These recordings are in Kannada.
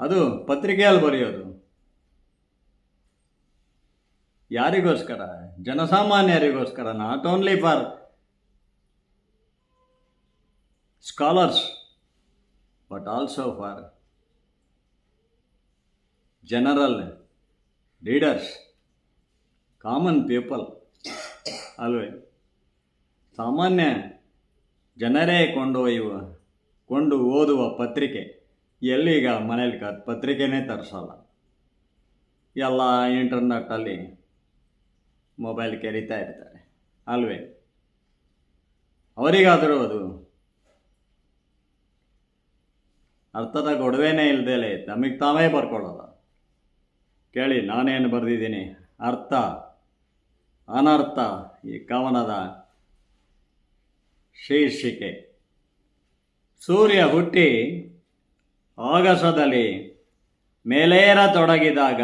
ಅದು ಪತ್ರಿಕೆಯಲ್ಲಿ ಬರೆಯೋದು. ಯಾರಿಗೋಸ್ಕರ? ಜನಸಾಮಾನ್ಯರಿಗೋಸ್ಕರ not only for scholars but also for general readers common people ಅಲ್ವೇ? ಸಾಮಾನ್ಯ ಜನರೇ ಕೊಂಡೊಯ್ಯುವ, ಕೊಂಡು ಓದುವ ಪತ್ರಿಕೆ. ಎಲ್ಲಿಗ ಮನೇಲಿ ಕ ಪತ್ರಿಕೆನೇ ತರಿಸಲ್ಲ. ಎಲ್ಲ ಇಂಟರ್ನೆಟ್ಟಲ್ಲಿ ಮೊಬೈಲ್ ಕೆರಿತಾ ಇರ್ತಾರೆ. ಅಲ್ವೇ? ಅವರಿಗಾದರೂ ಅದು ಅರ್ಥದ ಗೊಡವೆನೇ ಇಲ್ದೇಲೆ ತಮಗೆ ತಾವೇ ಬರ್ಕೊಳ್ಳೋದು. ಕೇಳಿ, ನಾನೇನು ಬರೆದಿದ್ದೀನಿ? ಅರ್ಥ, ಅನರ್ಥ ಈ ಕವನದ ಶೀರ್ಷಿಕೆ. ಸೂರ್ಯ ಹುಟ್ಟಿ ಆಗಸದಲ್ಲಿ ಮೇಲೇರತೊಡಗಿದಾಗ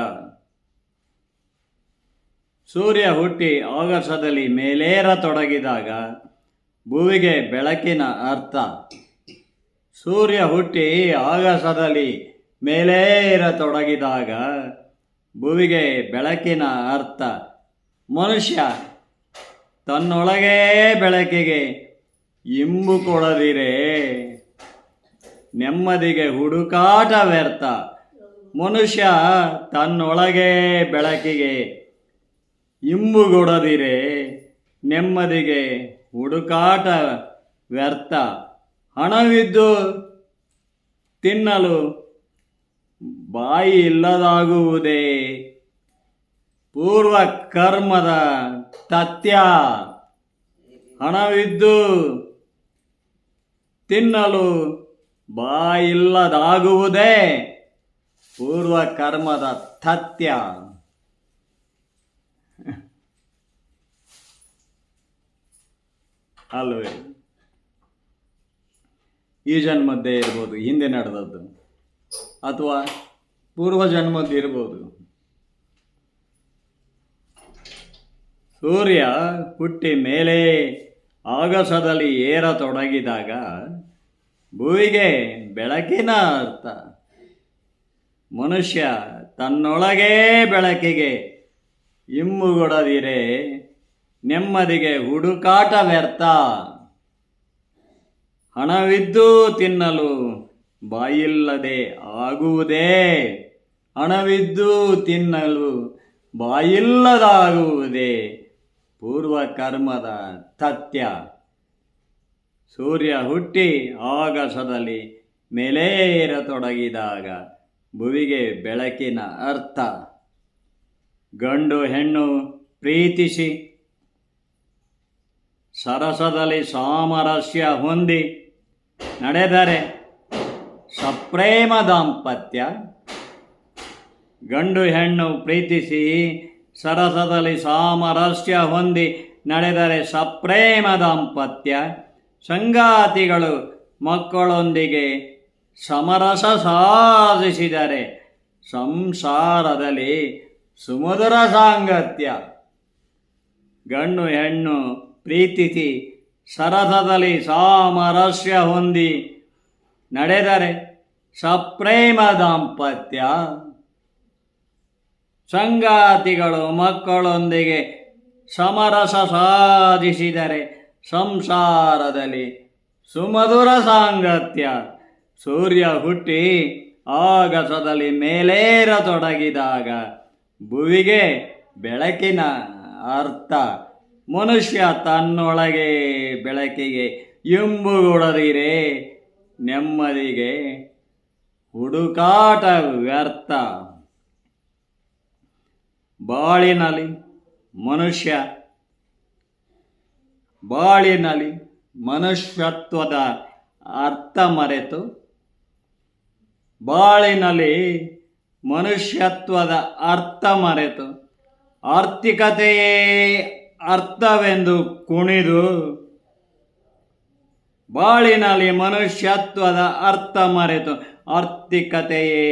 ಸೂರ್ಯ ಹುಟ್ಟಿ ಆಗಸದಲ್ಲಿ ಮೇಲೇರತೊಡಗಿದಾಗ ಭುವಿಗೆ ಬೆಳಕಿನ ಅರ್ಥ. ಸೂರ್ಯ ಹುಟ್ಟಿ ಆಗಸದಲ್ಲಿ ಮೇಲೇರತೊಡಗಿದಾಗ ಭುವಿಗೆ ಬೆಳಕಿನ ಅರ್ಥ. ಮನುಷ್ಯ ತನ್ನೊಳಗೇ ಬೆಳಕಿಗೆ ಇಂಬು ಕೊಡದಿರೆ. ನೆಮ್ಮದಿಗೆ ಹುಡುಕಾಟ ವ್ಯರ್ಥ. ಮನುಷ್ಯ ತನ್ನೊಳಗೆ ಬೆಳಕಿಗೆ ಇಂಬುಗೊಡದಿರೆ ನೆಮ್ಮದಿಗೆ ಹುಡುಕಾಟ ವ್ಯರ್ಥ. ಹಣವಿದ್ದು ತಿನ್ನಲು ಬಾಯಿ ಇಲ್ಲದಾಗುವುದೇ ಪೂರ್ವ ಕರ್ಮದ ತತ್ಯ ಹಣವಿದ್ದು ತಿನ್ನಲು ಬಾಯಿಲ್ಲದಾಗುವುದೇ ಪೂರ್ವ ಕರ್ಮದ ತತ್ಯ ಅಲ್ವೇ? ಈ ಜನ್ಮದ್ದೇ ಇರ್ಬೋದು, ಹಿಂದೆ ನಡೆದದ್ದು. ಅಥವಾ ಪೂರ್ವ ಜನ್ಮದ್ದು ಇರ್ಬೋದು. ಸೂರ್ಯ ಹುಟ್ಟಿ ಮೇಲೆ ಆಗಸದಲ್ಲಿ ಏರತೊಡಗಿದಾಗ ಭೂಮಿಗೆ ಬೆಳಕಿನ ಅರ್ಥ ಮನುಷ್ಯ ತನ್ನೊಳಗೆ ಬೆಳಕಿಗೆ ಇಮ್ಮುಗೊಡದಿರೆ, ನೆಮ್ಮದಿಗೆ ಹುಡುಕಾಟ ವ್ಯರ್ಥ. ಹಣವಿದ್ದು ತಿನ್ನಲು ಬಾಯಿಲ್ಲದೆ ಆಗುವುದೇ? ಹಣವಿದ್ದು ತಿನ್ನಲು ಬಾಯಿಲ್ಲದಾಗುವುದೇ? ಪೂರ್ವ ಕರ್ಮದ ತತ್ಯ ಸೂರ್ಯ ಹುಟ್ಟಿ ಆಗಸದಲ್ಲಿ ಮೇಲೇರತೊಡಗಿದಾಗ ಭುವಿಗೆ ಬೆಳಕಿನ ಅರ್ಥ. ಗಂಡು ಹೆಣ್ಣು ಪ್ರೀತಿಸಿ, ಸರಸದಲ್ಲಿ ಸಾಮರಸ್ಯ ಹೊಂದಿ ನಡೆದರೆ ಸಪ್ರೇಮ ದಾಂಪತ್ಯ. ಗಂಡು ಹೆಣ್ಣು ಪ್ರೀತಿಸಿ, ಸರಸದಲ್ಲಿ ಸಾಮರಸ್ಯ ಹೊಂದಿ ನಡೆದರೆ ಸಪ್ರೇಮ ದಾಂಪತ್ಯ. ಸಂಗಾತಿಗಳು ಮಕ್ಕಳೊಂದಿಗೆ ಸಮರಸ ಸಾಧಿಸಿದರೆ ಸಂಸಾರದಲ್ಲಿ ಸುಮಧುರ ಸಾಂಗತ್ಯ. ಗಂಡು ಹೆಣ್ಣು ಪ್ರೀತಿಸಿ ಸರಸದಲ್ಲಿ ಸಾಮರಸ್ಯ ಹೊಂದಿ ನಡೆದರೆ ಸಪ್ರೇಮ ದಾಂಪತ್ಯ. ಸಂಗಾತಿಗಳು ಮಕ್ಕಳೊಂದಿಗೆ ಸಮರಸ ಸಾಧಿಸಿದರೆ ಸಂಸಾರದಲ್ಲಿ ಸುಮಧುರ ಸಾಂಗತ್ಯ. ಸೂರ್ಯ ಹುಟ್ಟಿ ಆಗಸದಲ್ಲಿ ಮೇಲೇರತೊಡಗಿದಾಗ ಭುವಿಗೆ ಬೆಳಕಿನ ಅರ್ಥ. ಮನುಷ್ಯ ತನ್ನೊಳಗೆ ಬೆಳಕಿಗೆ ಇಂಬುಗೊಡದಿರೆ ನೆಮ್ಮದಿಗೆ ಹುಡುಕಾಟ ವ್ಯರ್ಥ. ಬಾಳಿನಲ್ಲಿ ಮನುಷ್ಯ ಬಾಳಿನಲ್ಲಿ ಮನುಷ್ಯತ್ವದ ಅರ್ಥ ಮರೆತು ಬಾಳಿನಲ್ಲಿ ಮನುಷ್ಯತ್ವದ ಅರ್ಥ ಮರೆತು ಆರ್ಥಿಕತೆಯೇ ಅರ್ಥವೆಂದು ಕುಣಿದು ಬಾಳಿನಲ್ಲಿ ಮನುಷ್ಯತ್ವದ ಅರ್ಥ ಮರೆತು ಆರ್ಥಿಕತೆಯೇ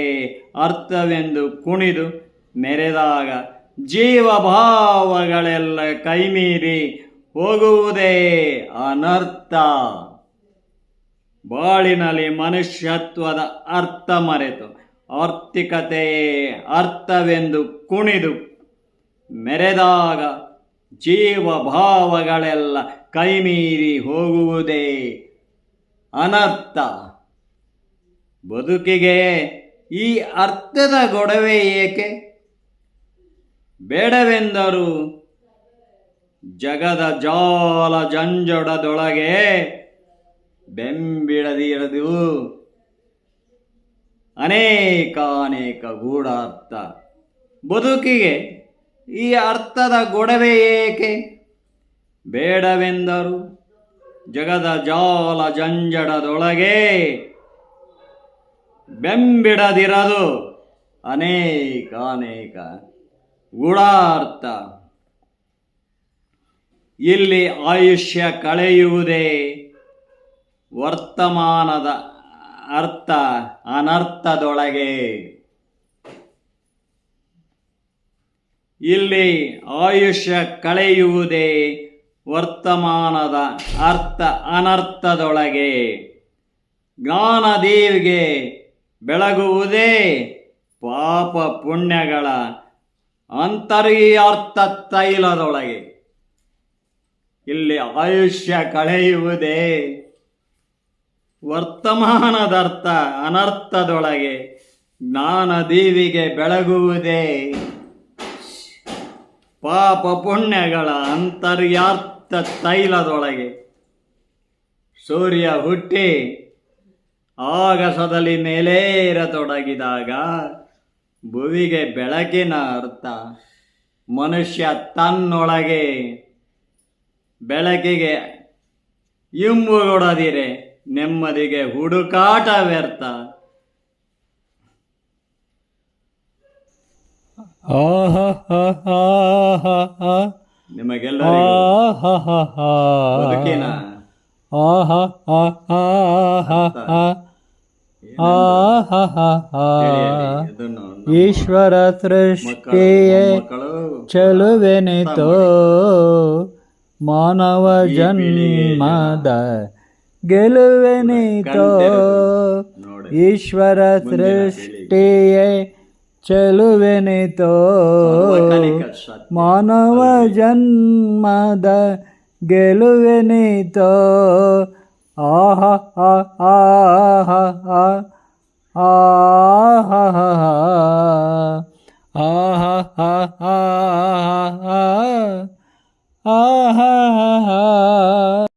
ಅರ್ಥವೆಂದು ಕುಣಿದು ಮೆರೆದಾಗ ಜೀವಭಾವಗಳೆಲ್ಲ ಕೈಮೀರಿ ಹೋಗುವುದೇ ಅನರ್ಥ. ಬಾಳಿನಲ್ಲಿ ಮನುಷ್ಯತ್ವದ ಅರ್ಥ ಮರೆತು ಆರ್ಥಿಕತೆಯೇ ಅರ್ಥವೆಂದು ಕುಣಿದು ಮೆರೆದಾಗ ಜೀವಭಾವಗಳೆಲ್ಲ ಕೈಮೀರಿ ಹೋಗುವುದೇ ಅನರ್ಥ. ಬದುಕಿಗೆ ಈ ಅರ್ಥದ ಗೊಡವೆ ಏಕೆ? ಬೇಡವೆಂದರು ಜಗದ ಜಾಲ ಜಂಜಡದೊಳಗೆ ಬೆಂಬಿಡದಿರದು. ಅನೇಕಾನೇಕ ಗೂಢಾರ್ಥ ಬದುಕಿಗೆ ಈ ಅರ್ಥದ ಗೊಡವೆ ಏಕೆ? ಬೇಡವೆಂದರು. ಜಗದ ಜಾಲ ಜಂಜಡದೊಳಗೆ ಬೆಂಬಿಡದಿರದು. ಅನೇಕಾನೇಕ ಗೂಢಾರ್ಥ ಇಲ್ಲಿ ಆಯುಷ್ಯ ಕಳೆಯುವುದೇ ವರ್ತಮಾನದ ಅರ್ಥ, ಅನರ್ಥದೊಳಗೆ. ಇಲ್ಲಿ ಆಯುಷ್ಯ ಕಳೆಯುವುದೇ ವರ್ತಮಾನದ ಅರ್ಥ, ಅನರ್ಥದೊಳಗೆ. ಜ್ಞಾನದೇವಿಗೆ ಬೆಳಗುವುದೇ ಪಾಪ ಪುಣ್ಯಗಳ ಅಂತರ್ಯಾರ್ಥ ತೈಲದೊಳಗೆ. ಇಲ್ಲಿ ಆಯುಷ್ಯ ಕಳೆಯುವುದೇ ವರ್ತಮಾನದರ್ಥ, ಅನರ್ಥದೊಳಗೆ ಜ್ಞಾನದೀವಿಗೆ ಬೆಳಗುವುದೇ. ಪಾಪ ಪುಣ್ಯಗಳ ಅಂತರ್ಯಾರ್ಥ ತೈಲದೊಳಗೆ ಸೂರ್ಯ ಹುಟ್ಟಿ ಆಗಸದಲ್ಲಿ ಮೇಲೇರತೊಡಗಿದಾಗ ಭುವಿಗೆ ಬೆಳಕಿನ ಅರ್ಥ ಮನುಷ್ಯ ತನ್ನೊಳಗೆ ಬೆಳಕಿಗೆ ಇಂಬುಗೊಡದಿರೆ ನೆಮ್ಮದಿಗೆ ಹುಡುಕಾಟ ವ್ಯರ್ಥ. ನಿಮಗೆಲ್ಲ ಈಶ್ವರ ಸೃಷ್ಟಿಯೇ ಚಲುವೆನಿತೋ. ಮಾನವ ಜನ್ಮದ ಗೆಲುವೆನಿತೋ ಈಶ್ವರ ಸೃಷ್ಟಿಯೇ ಚೆಲುವೆನಿತೋ ಮಾನವ ಜನ್ಮದ ಗೆಲುವೆನಿತೋ ಆಹ ಆಹ ಆಹ ಆಹ ಆಹ ಆಹ ಆಹ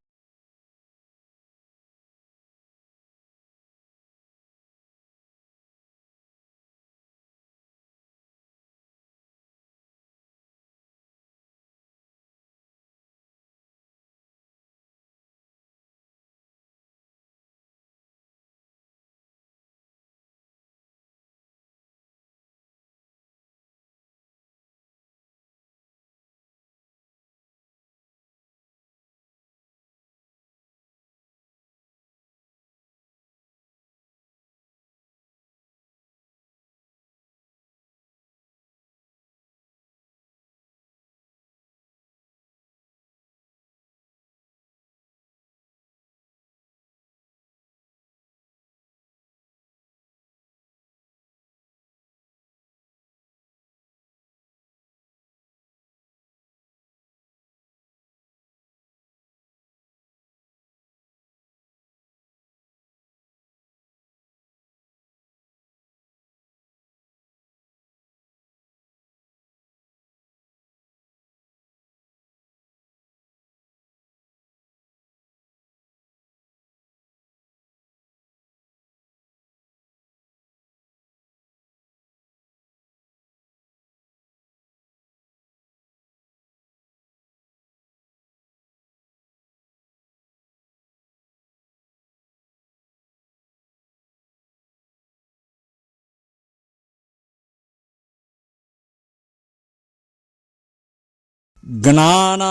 ಜ್ಞಾನ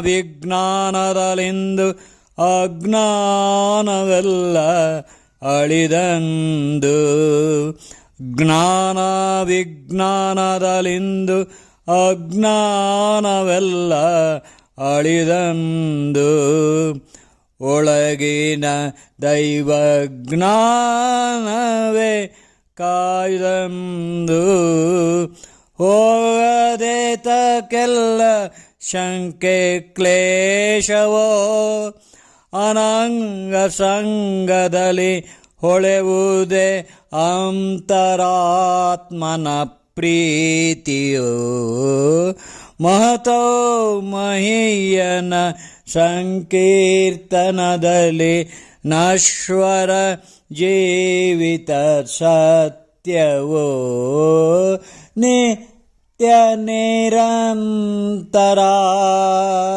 ವಿಜ್ಞಾನದಲ್ಲಿಂದು ಅಜ್ಞಾನವೆಲ್ಲ ಅಳಿದಂದು. ಜ್ಞಾನ ವಿಜ್ಞಾನದಲ್ಲಿಂದು ಅಜ್ಞಾನವೆಲ್ಲ ಅಳಿದಂದು. ಒಳಗಿನ ದೈವ ಜ್ಞಾನವೇ ಕಾಯ್ದಂದು. ಹೋಗದೆ ತಕ್ಕೆಲ್ಲ ಶಂಕೆ ಕ್ಲೇಶವೋ? ಅನಂಗ ಸಂಗದಲ್ಲಿ ಹೊಳೆವುದೇ ಅಂತರಾತ್ಮನ ಪ್ರೀತಿಯೋ. ಮಹತೋ ಮಹಿಯನ ಸಂಕೀರ್ತನದಲ್ಲಿ ನಶ್ವರ ಜೀವಿತ ಸತ್ಯವೋ? நித்ய நிரந்தரா